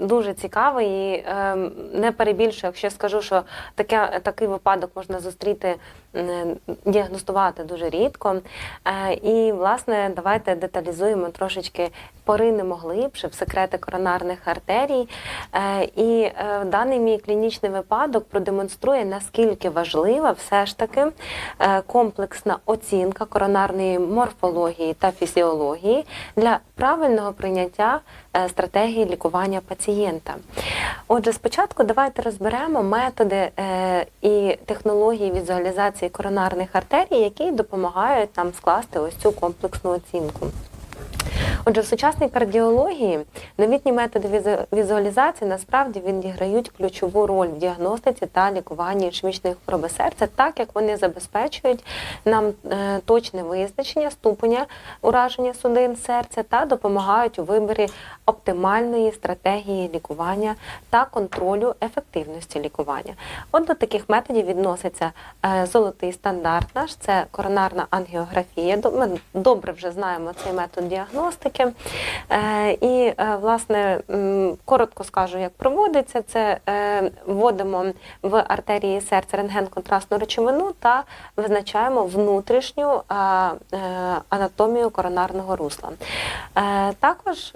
Дуже цікавий і ем, не перебільшую, якщо скажу, що таке, такий випадок можна зустріти, м, діагностувати дуже рідко. Е, І, власне, давайте деталізуємо трошечки, поринемо глибше в секрети коронарних артерій. Е, І е, даний мій клінічний випадок продемонструє, наскільки важлива все ж таки е, комплексна оцінка коронарної морфології та фізіології для правильного прийняття е, стратегії лікування пацієнта. Отже, спочатку давайте розберемо методи е, і технології візуалізації коронарних артерій, які допомагають нам скласти ось цю комплексну оцінку. Отже, в сучасній кардіології новітні методи візуалізації насправді відіграють ключову роль в діагностиці та лікуванні ішемічної хвороби серця, так як вони забезпечують нам е, точне визначення ступеня ураження судин серця та допомагають у виборі оптимальної стратегії лікування та контролю ефективності лікування. От до таких методів відноситься е, золотий стандарт наш, це коронарна ангіографія. Ми добре вже знаємо цей метод діагностики. Е, І, е, власне, коротко скажу, як проводиться. Це е, вводимо в артерії серця рентген-контрастну речовину та визначаємо внутрішню анатомію коронарного русла. Також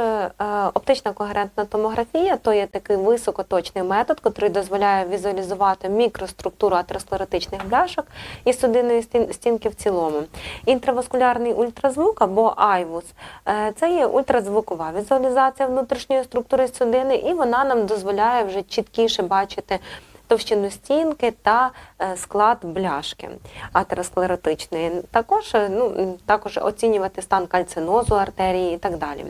оптична когерентна томографія то є такий високоточний метод, який дозволяє візуалізувати мікроструктуру атеросклеротичних бляшок і судинної стінки в цілому. Інтраваскулярний ультразвук або айвус це є ультразвукова візуалізація внутрішньої структури судини, і вона нам дозволяє вже чіткіше бачити товщину стінки та е, склад бляшки атеросклеротичної. Також, е, ну, також оцінювати стан кальцинозу артерії і так далі.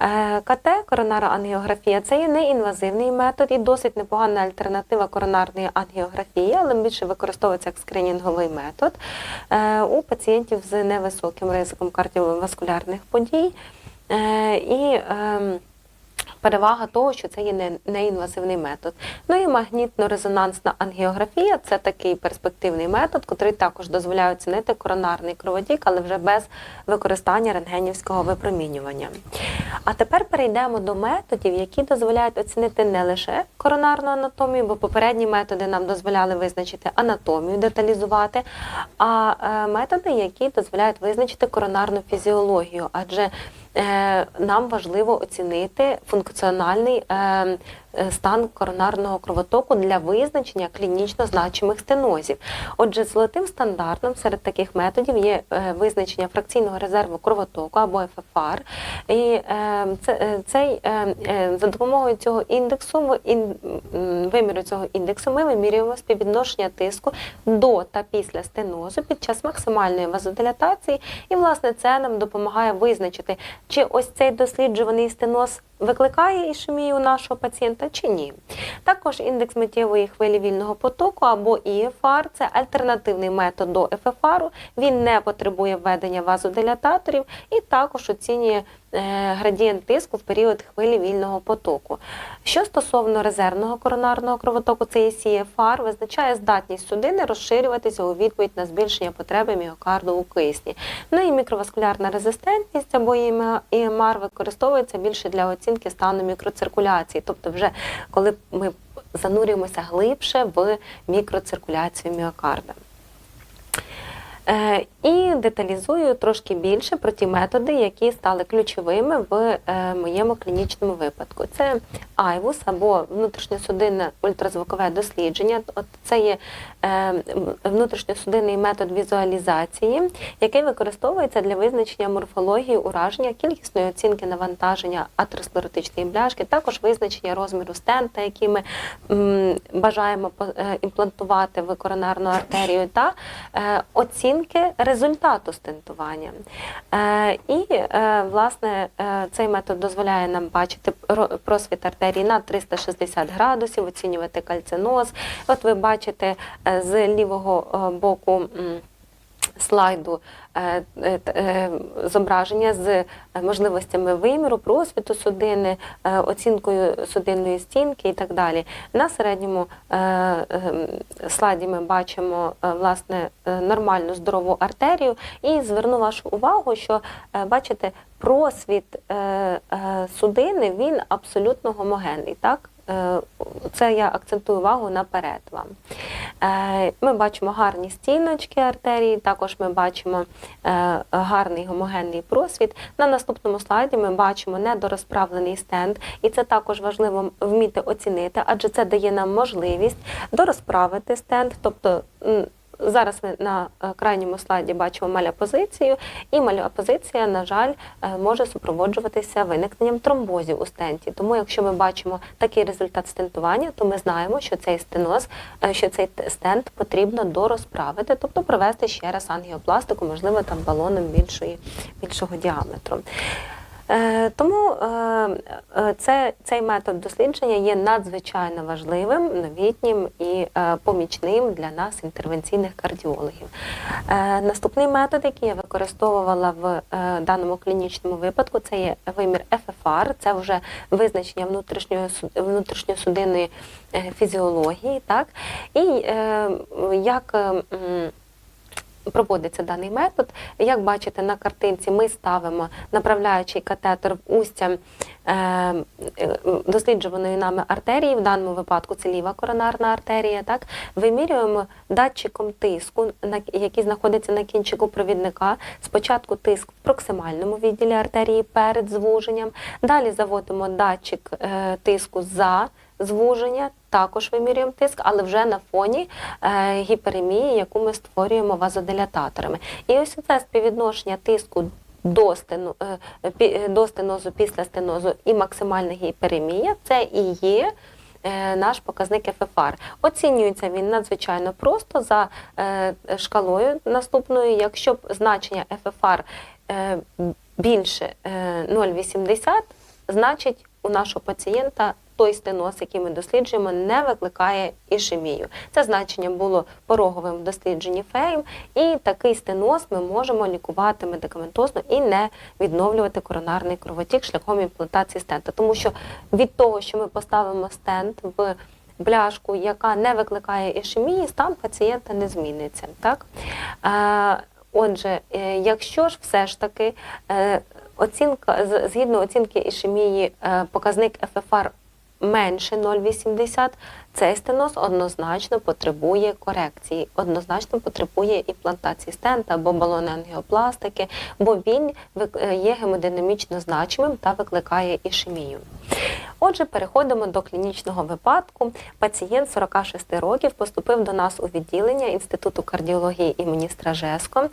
Е, КТ, коронара ангіографія, це є неінвазивний метод і досить непогана альтернатива коронарної ангіографії, але більше використовується як скринінговий метод у пацієнтів з невисоким ризиком кардіоваскулярних подій. Е, І ем, Перевага того, що це є неінвазивний метод. Ну і магнітно-резонансна ангіографія це такий перспективний метод, який також дозволяє оцінити коронарний кровотік, але вже без використання рентгенівського випромінювання. А тепер перейдемо до методів, які дозволяють оцінити не лише коронарну анатомію, бо попередні методи нам дозволяли визначити анатомію, деталізувати, а е, методи, які дозволяють визначити коронарну фізіологію, адже нам важливо оцінити функціональний е, е, стан коронарного кровотоку для визначення клінічно значимих стенозів. Отже, золотим стандартом серед таких методів є е, визначення фракційного резерву кровотоку або ФФР. І е, це, е, цей, е, е, за допомогою цього індексу, виміру цього індексу, ми вимірюємо співвідношення тиску до та після стенозу під час максимальної вазодилатації. І, власне, це нам допомагає визначити, чи ось цей досліджуваний стеноз викликає ішемію нашого пацієнта чи ні. Також індекс миттєвої хвилі вільного потоку або ІФР це альтернативний метод до ФФР. Він не потребує введення вазодилататорів і також оцінює градієнт тиску в період хвилі вільного потоку. Що стосовно резервного коронарного кровотоку, це є визначає здатність судини розширюватися у відповідь на збільшення потреби міокарду у кисні. Ну і мікроваскулярна резистентність або ІМР використовується більше для оцінки стану мікроциркуляції, тобто вже коли ми занурюємося глибше в мікроциркуляцію міокарда. Е, І деталізую трошки більше про ті методи, які стали ключовими в е, моєму клінічному випадку. Це айвус або внутрішньосудинне ультразвукове дослідження. От це є е, внутрішньосудинний метод візуалізації, який використовується для визначення морфології ураження, кількісної оцінки навантаження атеросклеротичної бляшки, також визначення розміру стента, який ми бажаємо імплантувати в коронарну артерію, та е, оцінки результату стентування. Е, І, е, власне, е, цей метод дозволяє нам бачити просвіт артерії на 360 градусів, оцінювати кальциноз. От ви бачите з лівого боку. Слайду е, е, е, зображення з можливостями виміру, просвіту судини, оцінкою судинної стінки і так далі. На середньому слайді ми бачимо власне нормальну здорову артерію. І зверну вашу увагу, що бачите, просвіт судини він абсолютно гомогенний. Так? Е, Це я акцентую увагу наперед вам. Е, Ми бачимо гарні стіночки артерії, також ми бачимо е, гарний гомогенний просвіт. На наступному слайді ми бачимо недорозправлений стенд, і це також важливо вміти оцінити, адже це дає нам можливість дорозправити стенд, тобто. Зараз ми на е, крайньому слайді бачимо маляпозицію, і маляпозиція, на жаль, е, може супроводжуватися виникненням тромбозів у стенті. Тому, якщо ми бачимо такий результат стентування, то ми знаємо, що цей стеноз, е, що цей стент потрібно дорозправити, тобто провести ще раз ангіопластику, можливо, там балоном більшої, більшого діаметру. Е, Тому е, е, це, цей метод дослідження є надзвичайно важливим, новітнім і помічним для нас, інтервенційних кардіологів. Наступний метод, який я використовувала в даному клінічному випадку, це є вимір ФФР, це вже визначення внутрішньосудинної фізіології. Так? І як проводиться даний метод. Як бачите на картинці, ми ставимо направляючий катетер в устя е, досліджуваної нами артерії, в даному випадку це ліва коронарна артерія. Так? Вимірюємо датчиком тиску, який знаходиться на кінчику провідника. Спочатку тиск в проксимальному відділі артерії перед звуженням. Далі заводимо датчик е, тиску за звуження, також вимірюємо тиск, але вже на фоні е, гіперемії, яку ми створюємо вазодилататорами. І ось це співвідношення тиску до, стено, е, е, до стенозу після стенозу і максимальна гіперемія це і є. Наш показник ФФР. Оцінюється він надзвичайно просто за шкалою наступною. Якщо значення ФФР більше е, 0,80, значить у нашого пацієнта той стеноз, який ми досліджуємо, не викликає ішемію. Це значення було пороговим в дослідженні ФЕЙМ, і такий стеноз ми можемо лікувати медикаментозно і не відновлювати коронарний кровотік шляхом імплантації стента. Тому що від того, що ми поставимо стент в бляшку, яка не викликає ішемії, стан пацієнта не зміниться. Так? Е, Отже, е, якщо ж все ж таки е, оцінка згідно оцінки ішемії, показник ФФР менше 0,80, цей стеноз однозначно потребує корекції, однозначно потребує імплантації стента або балони ангіопластики, бо він е, є гемодинамічно значимим та викликає ішемію. Отже, переходимо до клінічного випадку. Пацієнт 46 років поступив до нас у відділення Інституту кардіології імені Стражеско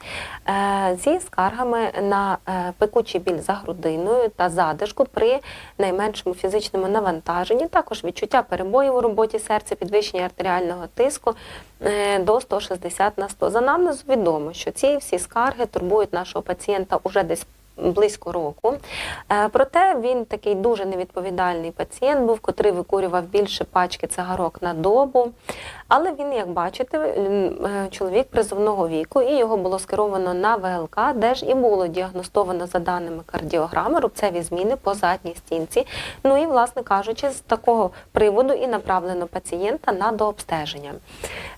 е, зі скаргами на е, пекучий біль за грудиною та задишку при найменшому фізичному навантаженні, також відчуття перебоїв у роботі серця, підвищення артеріального тиску е, до 160 на 100. За нам відомо, що ці всі скарги турбують нашого пацієнта уже десь близько року. Е, Проте він такий дуже невідповідальний пацієнт був, котрий викурював більше пачки цигарок на добу. Але він, як бачите, е, чоловік призовного віку, і його було скеровано на ВЛК, де ж і було діагностовано за даними кардіограми рубцеві зміни по задній стінці. Ну і, власне кажучи, з такого приводу і направлено пацієнта на дообстеження.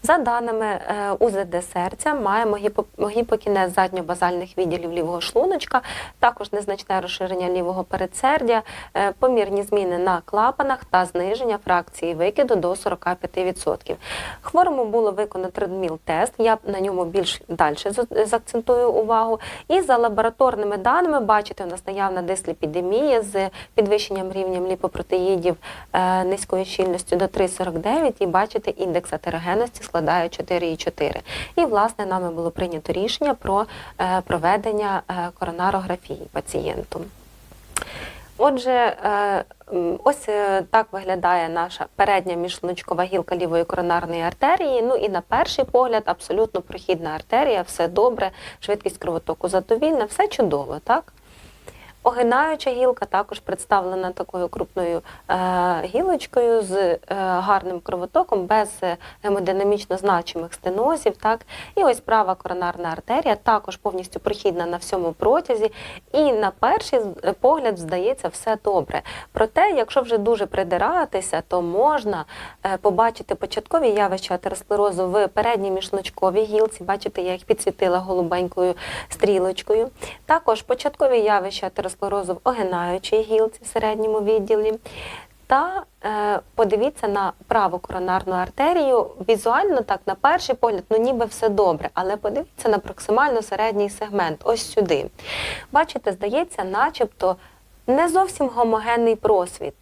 За даними е, УЗД серця, маємо гіпо- гіпокінез задньобазальних відділів лівого шлуночка, також незначне розширення лівого передсердя, е, помірні зміни на клапанах та зниження фракції викиду до 45%. Хворому було виконано тридміл-тест, я на ньому більш далі заакцентую увагу. І за лабораторними даними, бачите, у нас наявна дисліпідемія з підвищенням рівнем ліпопротеїдів е, низькою щільністю до 3,49 і бачите, індекс атерогенності складає 4,4. І, власне, нами було прийнято рішення про е, проведення е, коронарографії пацієнту. Отже, е, ось е, так виглядає наша передня міжшлуночкова гілка лівої коронарної артерії. Ну і на перший погляд абсолютно прохідна артерія, все добре, швидкість кровотоку задовільна, все чудово, так? Огинаюча гілка також представлена такою крупною е, гілочкою з е, гарним кровотоком, без е, гемодинамічно значимих стенозів. Так? І ось права коронарна артерія також повністю прохідна на всьому протязі. І на перший погляд здається все добре. Проте, якщо вже дуже придиратися, то можна побачити початкові явища атеросклерозу в передній міжлучковій гілці. Бачите, я їх підсвітила голубенькою стрілочкою. Також початкові явища атеросклерозу в огинаючій гілці в середньому відділі. Та е, подивіться на праву коронарну артерію. Візуально, так, на перший погляд, ну ніби все добре, але подивіться на проксимально середній сегмент, ось сюди. Бачите, здається, начебто не зовсім гомогенний просвіт.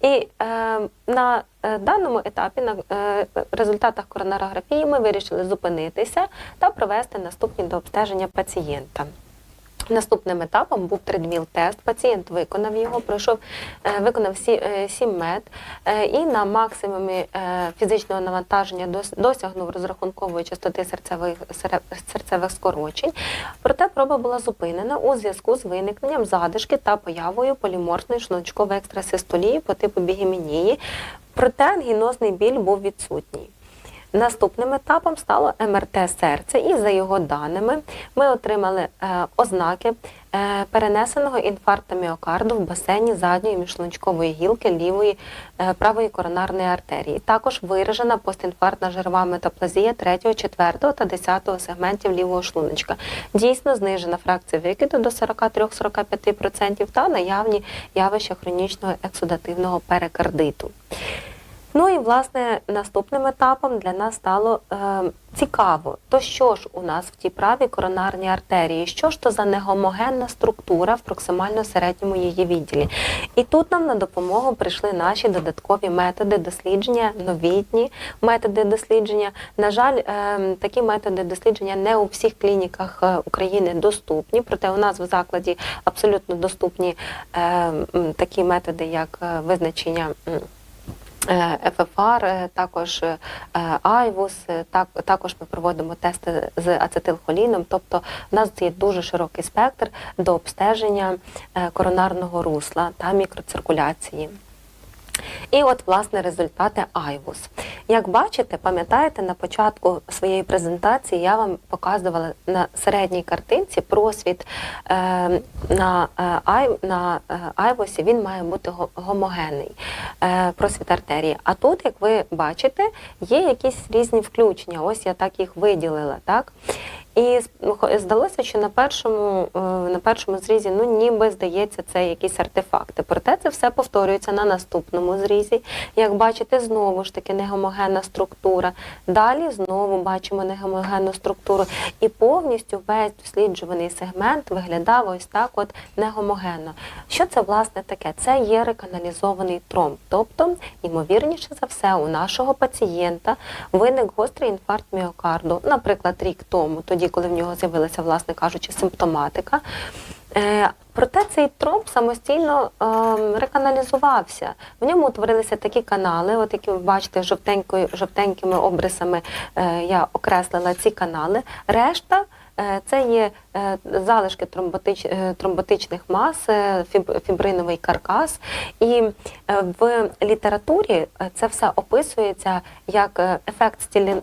І е, на е, даному етапі, на е, результатах коронарографії, ми вирішили зупинитися та провести наступні до обстеження пацієнта. Наступним етапом був тридміл-тест. Пацієнт виконав його, пройшов, е, виконав е, 7 мет е, і на максимумі фізичного навантаження дос- досягнув розрахункової частоти серцевих, серцевих скорочень. Проте проба була зупинена у зв'язку з виникненням задишки та появою поліморфної шлуночкової екстрасистолії по типу бігемінії. Проте ангінозний біль був відсутній. Наступним етапом стало МРТ серця, і за його даними ми отримали е, ознаки е, перенесеного інфаркту міокарду в басейні задньої міжшлунчкової гілки лівої е, правої коронарної артерії. Також виражена постінфарктна жирова метаплазія 3, 4 та 10 сегментів лівого шлуночка. Дійсно знижена фракція викиду до 43-45% та наявні явища хронічного ексудативного перикардиту. Ну і власне наступним етапом для нас стало е, цікаво, то що ж у нас в тій правій коронарній артерії, що ж то за негомогенна структура в проксимально середньому її відділі. І тут нам на допомогу прийшли наші додаткові методи дослідження, новітні методи дослідження. На жаль, е, такі методи дослідження не у всіх клініках е, України доступні, проте у нас в закладі абсолютно доступні е, такі методи, як е, визначення. М, Е, ФФР, е, також е, Айвус, так, також ми проводимо тести з ацетилхоліном. Тобто в нас є дуже широкий спектр до обстеження коронарного русла та мікроциркуляції. І от, власне, результати Айвус. Як бачите, пам'ятаєте, на початку своєї презентації я вам показувала на середній картинці просвіт е, на, е, на е, Айвусі, він має бути гомогенний просвіт артерії. А тут, як ви бачите, є якісь різні включення. Ось я так їх виділила. Так? І ну, здалося, що на першому, е, на першому зрізі, ну ніби здається, це якісь артефакти. Проте це все повторюється на наступному зрізі. Як бачите, знову ж таки негомогенна структура. Далі знову бачимо негомогенну структуру. І повністю весь досліджуваний сегмент виглядав ось так от негомогенно. Що це власне таке? Це є реканалізований тромб. Тобто, ймовірніше за все, у нашого пацієнта виник гострий інфаркт міокарду, наприклад, рік тому, тоді, коли в нього з'явилася, власне кажучи, симптоматика. Е, Проте цей тромб самостійно е, реканалізувався. В ньому утворилися такі канали, от які ви бачите, жовтенькими обрисами е, я окреслила ці канали. Решта е, це є залишки тромботич, е, тромботичних мас, е, фібриновий каркас. І е, в літературі е, це все описується як е, ефект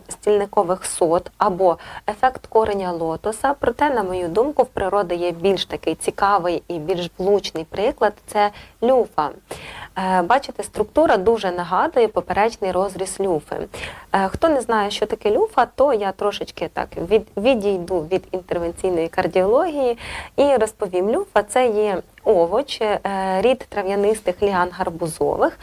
стільникових сот або ефект кореня лотоса. Проте, на мою думку, в природи є більш такий цікавий і більш влучний приклад це люфа. Е, Бачите, структура дуже нагадує поперечний розріз люфи. Е, Хто не знає, що таке люфа, то я трошечки так від, відійду від інтервенційної кардіології і розповім. Люфа це є овоч, е, рід трав'янистих ліан гарбузових.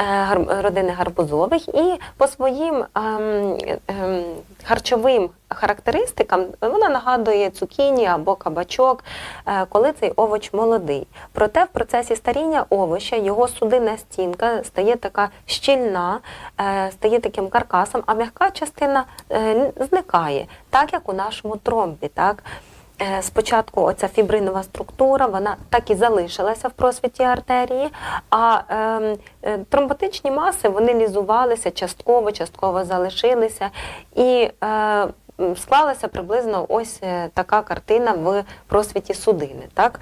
е, родини гарбузових, і по своїм ем, ем, харчовим характеристикам вона нагадує цукіні або кабачок, е, коли цей овоч молодий. Проте в процесі старіння овоча його судинна стінка стає така щільна, е, стає таким каркасом, а м'яка частина е, зникає, так як у нашому тромбі. Так? Е, Спочатку оця фібринова структура, вона так і залишилася в просвіті артерії, а ем, е, тромботичні маси вони лізувалися частково, частково залишилися. І е, склалася приблизно ось е, така картина в просвіті судини. Так?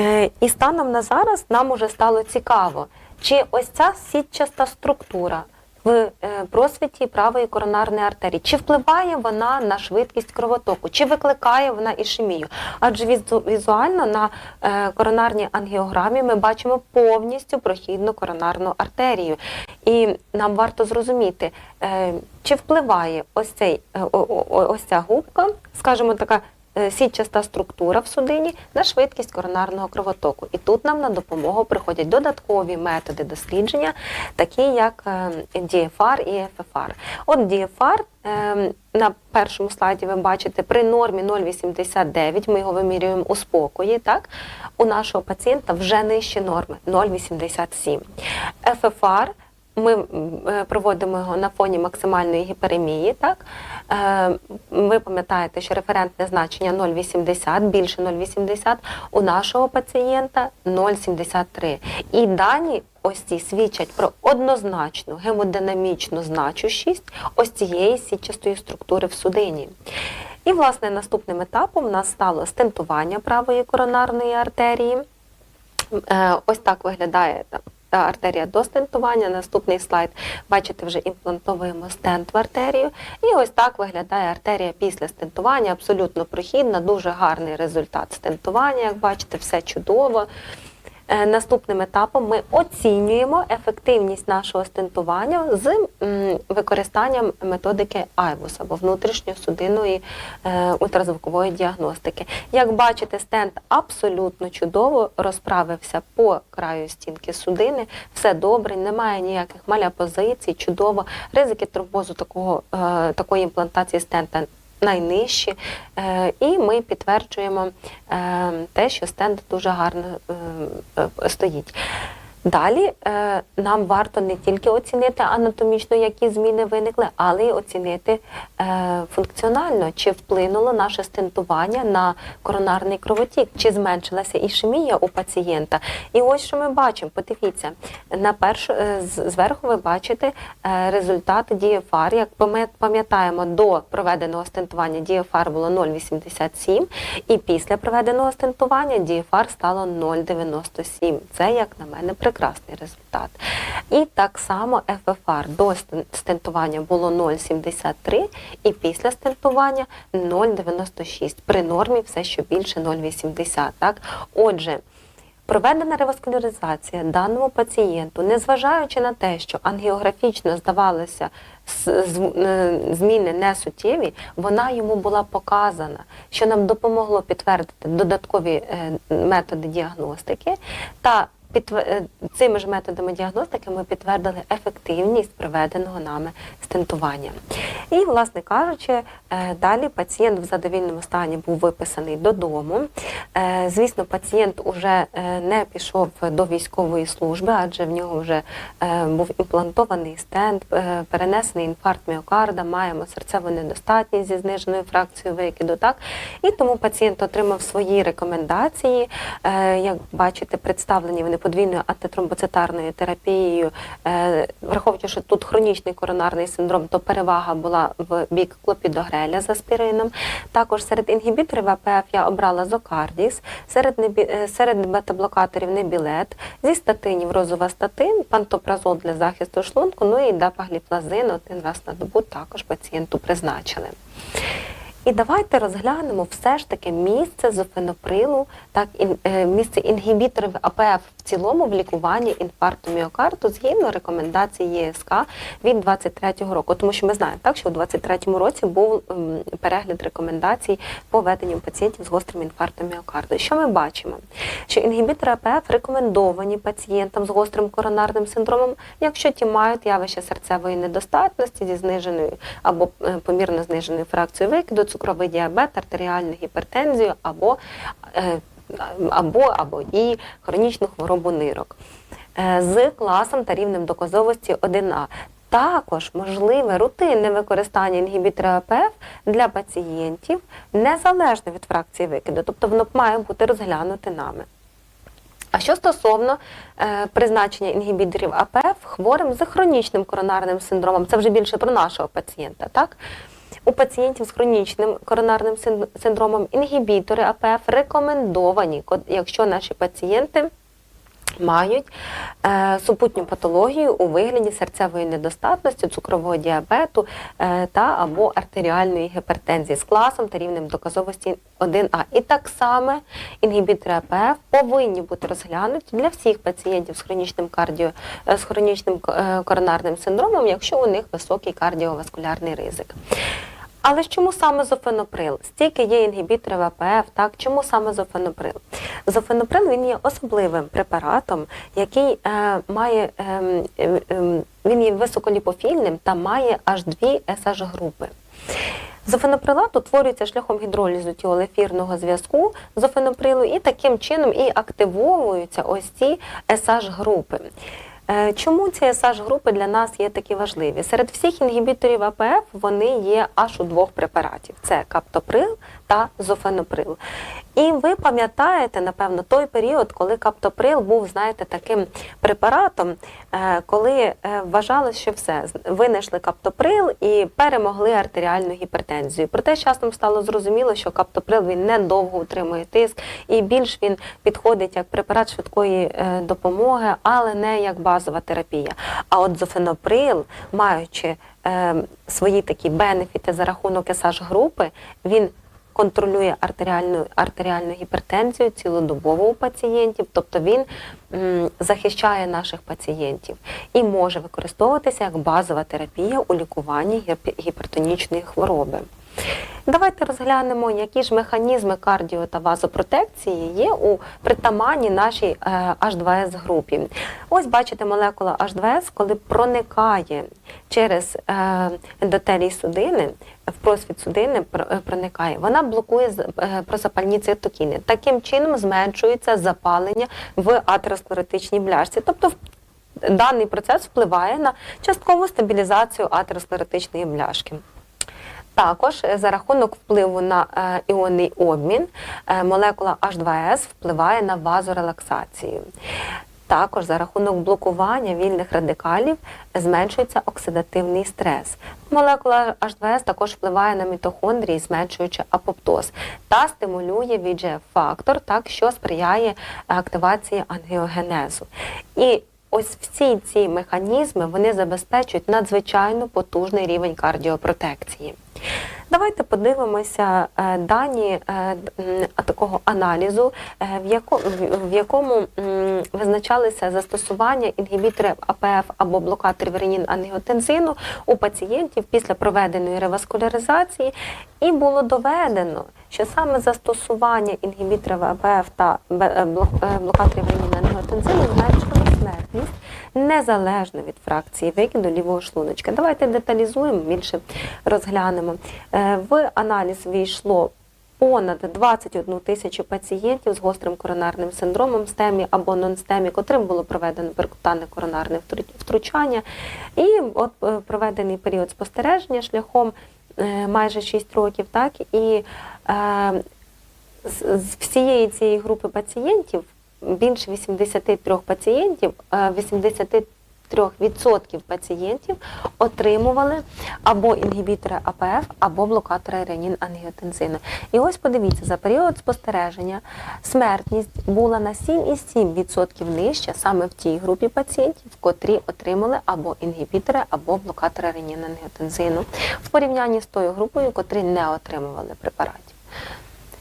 Е, І станом на зараз нам уже стало цікаво, чи ось ця сітчаста структура в е, просвіті правої коронарної артерії, чи впливає вона на швидкість кровотоку, чи викликає вона ішемію? Адже візуально на е, коронарній ангіограмі ми бачимо повністю прохідну коронарну артерію. І нам варто зрозуміти, е, чи впливає ось, цей, ось ця губка, скажімо така, сітчаста структура в судині на швидкість коронарного кровотоку. І тут нам на допомогу приходять додаткові методи дослідження, такі як е, DFR і FFR. От DFR е, на першому слайді ви бачите при нормі 0,89, ми його вимірюємо у спокої, так? У нашого пацієнта вже нижче норми 0,87. FFR ми е, проводимо його на фоні максимальної гіперемії. Так? Е, Ви пам'ятаєте, що референтне значення 0,80, більше 0,80, у нашого пацієнта 0,73. І дані ось ці свідчать про однозначну гемодинамічну значущість ось цієї сітчастої структури в судині. І, власне, наступним етапом у нас стало стентування правої коронарної артерії. Е, Ось так виглядає та- артерія до стентування. Наступний слайд. Бачите, вже імплантовуємо стент в артерію. І ось так виглядає артерія після стентування. Абсолютно прохідна, дуже гарний результат стентування. Як бачите, все чудово. Е, Наступним етапом ми оцінюємо ефективність нашого стентування з використанням методики IVUS або внутрішньосудинної е, ультразвукової діагностики. Як бачите, стент абсолютно чудово розправився по краю стінки судини. Все добре, немає ніяких маляпозицій, чудово. Ризики тромбозу такого, е, такої імплантації стента найнижчі, Е, і ми підтверджуємо е, те, що стенд дуже гарно е, стоїть. Далі е, нам варто не тільки оцінити анатомічно, які зміни виникли, але й оцінити е, функціонально, чи вплинуло наше стентування на коронарний кровотік, чи зменшилася ішемія у пацієнта. І ось що ми бачимо. Подивіться, на першу е, зверху ви бачите е, результати DFR. Як пам'ят- пам'ятаємо, до проведеного стентування DFR було 0,87, і після проведеного стентування DFR стало 0,97. Це, як на мене, прекрасний результат. І так само FFR до стентування було 0,73 і після стентування 0,96. При нормі все що більше 0,80. Так? Отже, Проведена реваскуляризація даному пацієнту, незважаючи на те, що ангіографічно здавалося е, зміни несуттєві, вона йому була показана, що нам допомогло підтвердити додаткові е, методи діагностики та підтвер- е, цими ж методами діагностики ми підтвердили ефективність проведеного нами стентування. І, власне кажучи, е, далі пацієнт в задовільному стані був виписаний додому. Е, Звісно, пацієнт уже не пішов до військової служби, адже в нього вже був імплантований стенд, перенесений інфаркт міокарда, маємо серцеву недостатність зі зниженою фракцією викиду. Так? І тому пацієнт отримав свої рекомендації. Як бачите, представлені вони подвійною антитромбоцитарною терапією. Е, Враховуючи, що тут хронічний коронарний синдром, то перевага була в бік клопідогреля з аспирином. Також серед інгібіторів АПФ я обрала зокардіс, серед, небі... е, серед бета-блокаторів небілет, зі статинів розовастатин, пантопразол для захисту шлунку, ну і дапагліфлазин один раз на добу також пацієнту призначили. І давайте розглянемо все ж таки місце зофеноприлу, так е, місце інгібіторів АПФ цілому в лікуванні інфаркту міокарду згідно рекомендацій ЄСК від 23-го року. Тому що ми знаємо, так що у 23-му році був ем, перегляд рекомендацій по веденню пацієнтів з гострим інфарктом міокарду. Що ми бачимо? Що інгібітори АПФ рекомендовані пацієнтам з гострим коронарним синдромом, якщо ті мають явище серцевої недостатності зі зниженою або е, помірно зниженою фракцією викиду, цукровий діабет, артеріальну гіпертензію або, е, або, або і хронічну хворобу нирок е, з класом та рівнем доказовості 1А. Також можливе рутинне використання інгібітора АПФ для пацієнтів незалежно від фракції викиду, тобто воно має бути розглянуте нами. А що стосовно е, призначення інгібіторів АПФ хворим з хронічним коронарним синдромом, це вже більше про нашого пацієнта, так? У пацієнтів з хронічним коронарним синдромом інгібітори АПФ рекомендовані, якщо наші пацієнти мають е, супутню патологію у вигляді серцевої недостатності, цукрового діабету е, та або артеріальної гіпертензії з класом та рівнем доказовості 1А. І так само інгібітори АПФ повинні бути розглянуті для всіх пацієнтів з хронічним кардіо е, з хронічним коронарним синдромом, якщо у них високий кардіоваскулярний ризик. Але ж чому саме зофеноприл? Стільки є інгібіторів АПФ, так чому саме зофеноприл? Зофеноприл він є особливим препаратом, який е, має е, ем, він є високоліпофільним та має аж дві sh групи Зофеноприлат утворюється шляхом гідролізу тіолефірного зв'язку зофеноприлу і таким чином і активовуються ось ці sh групи Е, Чому ці sh групи для нас є такі важливі? Серед всіх інгібіторів АПФ вони є аж у двох препаратів: це каптоприл та зофеноприл. І ви пам'ятаєте, напевно, той період, коли каптоприл був, знаєте, таким препаратом, е, коли е, вважалось, що все, винайшли каптоприл і перемогли артеріальну гіпертензію. Проте з часом стало зрозуміло, що каптоприл він недовго утримує тиск, і більш він підходить як препарат швидкої е, допомоги, але не як базова терапія. А от зофеноприл, маючи свої такі бенефіти за рахунок sh групи, він контролює артеріальну, артеріальну гіпертензію цілодобово у пацієнтів, тобто він м, захищає наших пацієнтів і може використовуватися як базова терапія у лікуванні гіпертонічної хвороби. Давайте розглянемо, які ж механізми кардіо та вазопротекції є у притаманні нашій е, H2S групі. Ось бачите молекула H2S, коли проникає через е, ендотелій судини, в просвіт судини е, проникає, вона блокує прозапальні цитокіни. Таким чином зменшується запалення в атеросклеротичній бляшці. Тобто даний процес впливає на часткову стабілізацію атеросклеротичної бляшки. Також е, за рахунок впливу на е, іонний обмін е, молекула H2S впливає на вазорелаксацію. Також за рахунок блокування вільних радикалів зменшується оксидативний стрес. Молекула H2S також впливає на мітохондрії, зменшуючи апоптоз, та стимулює VEGF-фактор, так що сприяє активації ангіогенезу. І Ось всі ці механізми вони забезпечують надзвичайно потужний рівень кардіопротекції. Давайте подивимося е, дані е, такого аналізу, е, в яко- в- в якому визначалися застосування інгібіторів АПФ або блокаторів ренін-ангіотензину у пацієнтів після проведеної реваскуляризації, і було доведено, що саме застосування інгібіторів АПФ та блокаторів ренін-ангіотензину зменшило смертність незалежно від фракції викиду лівого шлуночка. Давайте деталізуємо, більше розглянемо. Е, В аналіз війшло понад 21 тисячу пацієнтів з гострим коронарним синдромом стемі або нонстемі, котрим було проведено перкутанне коронарне втручання. І от е, проведений період спостереження шляхом е, майже 6 років, так і е, з з всієї цієї групи пацієнтів більше 83 пацієнтів, е, 83% пацієнтів отримували або інгібітори АПФ, або блокатори ренін-ангіотензину. І ось подивіться, за період спостереження смертність була на 7,7% нижча саме в тій групі пацієнтів, котрі отримали або інгібітори, або блокатори ренін-ангіотензину в порівнянні з тою групою, котрі не отримували препаратів.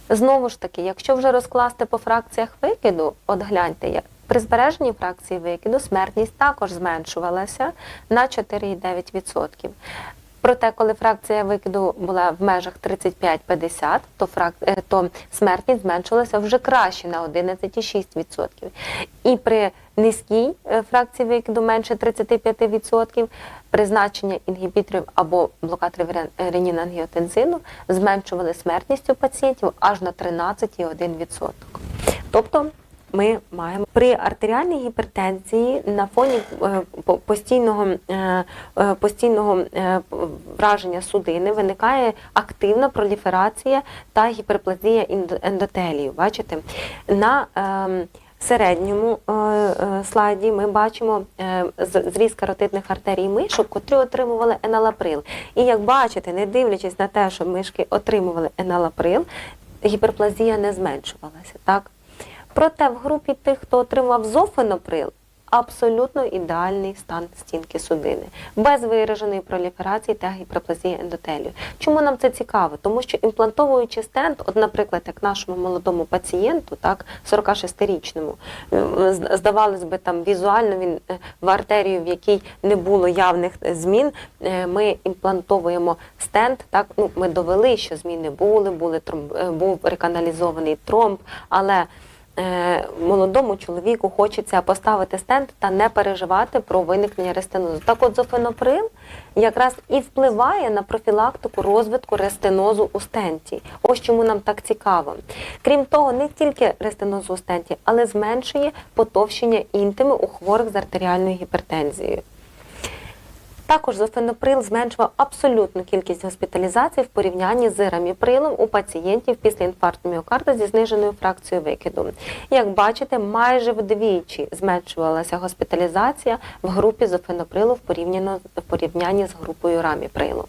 Знову ж таки, якщо вже розкласти по фракціях викиду, от гляньте, при збереженні фракції викиду смертність також зменшувалася на 4,9%. Проте, коли фракція викиду була в межах 35-50, то, фрак... е, то смертність зменшилася вже краще на 11,6%. І при низькій е, фракції викиду менше 35%, призначення інгібіторів або блокаторів рен- ренін-ангіотензину зменшували смертність у пацієнтів аж на 13,1%. Тобто ми маємо при артеріальній гіпертензії на фоні е, по- постійного, е, е, постійного враження судини виникає активна проліферація та гіперплазія ендо- ендотелію. Бачите, на ем, середньому слайді ми бачимо зріз каротидних артерій мишок, котрі отримували еналаприл. І як бачите, не дивлячись на те, що мишки отримували еналаприл, гіперплазія не зменшувалася. Так? Проте в групі тих, хто отримав зофеноприл, абсолютно ідеальний стан стінки судини, без вираженої проліферації та гіперплазії ендотелію. Чому нам це цікаво? Тому що імплантовуючи стенд, от, наприклад, як нашому молодому пацієнту, так, 46-річному, е, здавалось би, там візуально він е, в артерію, в якій не було явних е, змін, ми імплантовуємо стенд. Так, ну, ми довели, що зміни були, були тромб, був реканалізований тромб, але молодому чоловіку хочеться поставити стенд та не переживати про виникнення рестенозу. Так от зофеноприл якраз і впливає на профілактику розвитку рестенозу у стенті. Ось чому нам так цікаво. Крім того, не тільки рестенозу у стенті, але зменшує потовщення інтими у хворих з артеріальною гіпертензією. Також зофеноприл зменшував абсолютну кількість госпіталізацій в порівнянні з раміприлом у пацієнтів після інфаркту міокарда зі зниженою фракцією викиду. Як бачите, майже вдвічі зменшувалася госпіталізація в групі зофеноприлу в порівнянні з групою раміприлу.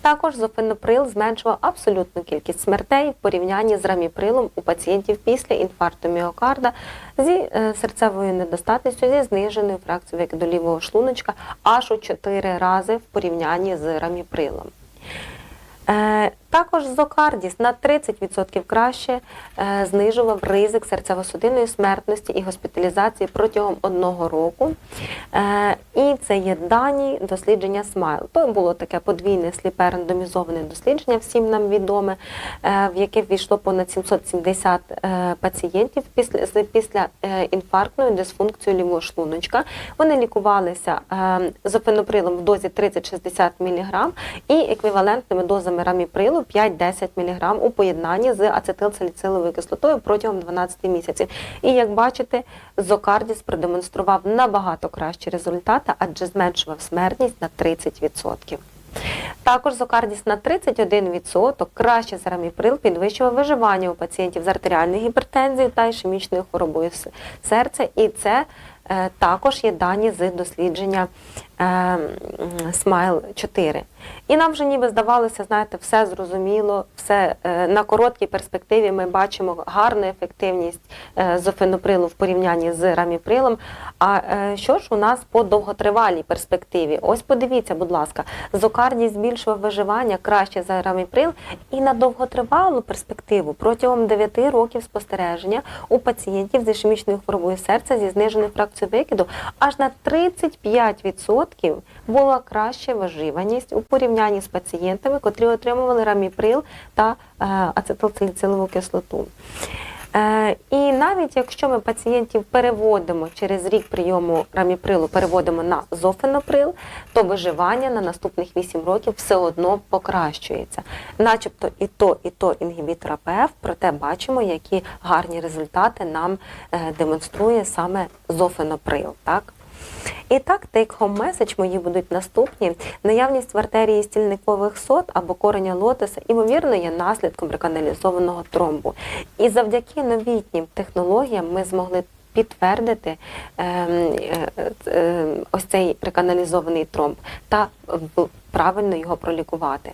Також зофеноприл зменшував абсолютну кількість смертей в порівнянні з раміприлом у пацієнтів після інфаркту міокарда зі е, серцевою недостатністю зі зниженою фракцією до лівого шлуночка аж у 4 рази в порівнянні з раміприлом. Також зокардіс на 30% краще е, знижував ризик серцево-судинної смертності і госпіталізації протягом одного року. Е, і це є дані дослідження СМАЙЛ. То було таке подвійне сліпе рандомізоване дослідження, всім нам відоме, е, в яке ввійшло понад 770 е, пацієнтів після, після інфарктної дисфункції лівого шлуночка. Вони лікувалися зофеноприлом в дозі 30-60 мг і еквівалентними дозами раміприлу 5-10 мг у поєднанні з ацетилсаліциловою кислотою протягом 12 місяців. І як бачите, Зокардіс продемонстрував набагато кращі результати, адже зменшував смертність на 30%. Також Зокардіс на 31% краще за раміприл підвищував виживання у пацієнтів з артеріальною гіпертензією та ішемічною хворобою серця. І це е, також є дані з дослідження Смайл 4. І нам вже ніби здавалося, знаєте, все зрозуміло, все е, на короткій перспективі ми бачимо гарну ефективність е, зофеноприлу в порівнянні з раміприлом. А е, що ж у нас по довготривалій перспективі? Ось подивіться, будь ласка, зокардій збільшував виживання краще за раміприл, і на довготривалу перспективу протягом 9 років спостереження у пацієнтів з ішемічною хворобою серця зі зниженою фракцією викиду аж на 35% була краща виживаність у порівнянні з пацієнтами, котрі отримували раміприл та е, ацетилсаліцилову кислоту. Е, І навіть якщо ми пацієнтів переводимо через рік прийому раміприлу, переводимо на зофеноприл, то виживання на наступних 8 років все одно покращується. Начебто і то, і то інгібітор АПФ, проте бачимо, які гарні результати нам е, демонструє саме зофеноприл. Так? І так, take-home message мої будуть наступні. Наявність в артерії стільникових сот або кореня лотоса, ймовірно, є наслідком реканалізованого тромбу. І завдяки новітнім технологіям ми змогли підтвердити ем, е, е, ось цей реканалізований тромб та правильно його пролікувати.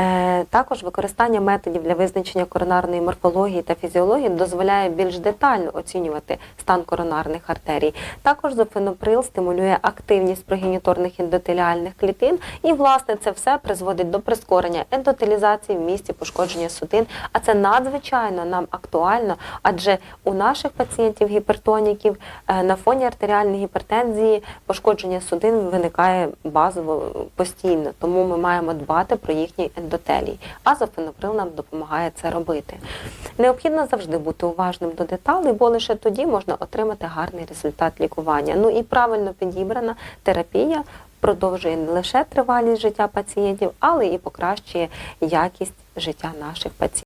Е, також використання методів для визначення коронарної морфології та фізіології дозволяє більш детально оцінювати стан коронарних артерій. Також зофеноприл стимулює активність прогеніторних ендотеліальних клітин, і власне це все призводить до прискорення ендотелізації в місці пошкодження судин. А це надзвичайно нам актуально, адже у наших пацієнтів гіпертоніків е, на фоні артеріальної гіпертензії пошкодження судин виникає базово постійно, тому ми маємо дбати про їхній А зофеноприл нам допомагає це робити. Необхідно завжди бути уважним до деталей, бо лише тоді можна отримати гарний результат лікування. Ну і правильно підібрана терапія продовжує не лише тривалість життя пацієнтів, але і покращує якість життя наших пацієнтів.